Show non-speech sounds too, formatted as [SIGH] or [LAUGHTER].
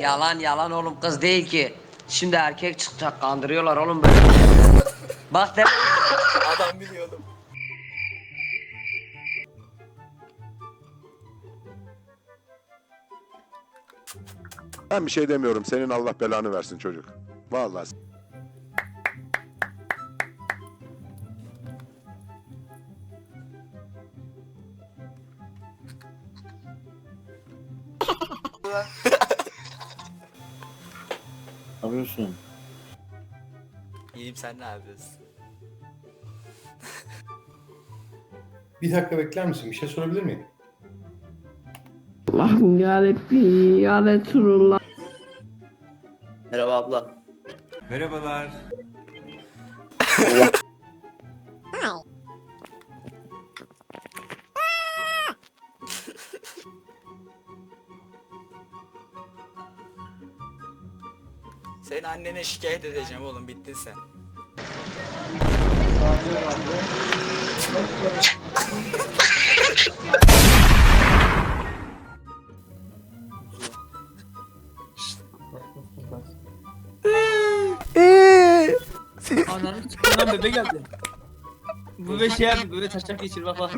yalan yalan oğlum kız değil ki. Şimdi erkek çıkacak kandırıyorlar oğlum böyle. Bak de Adam biliyordum. Ben bir şey demiyorum. Senin Allah belanı versin çocuk. Vallahi. [LAUGHS] Ne yapıyorsun? İyiyim sen ne yapıyorsun? Bir dakika bekler misin? Bir şey sorabilir miyim? Allah'ım yarabbim ya Resulullah. Merhaba abla. Senin annene şikayet edeceğim oğlum bittin sen. Ananı s***dan bebe geldi. Bu bebe şey yaptı, böyle taşak geçir bak bak.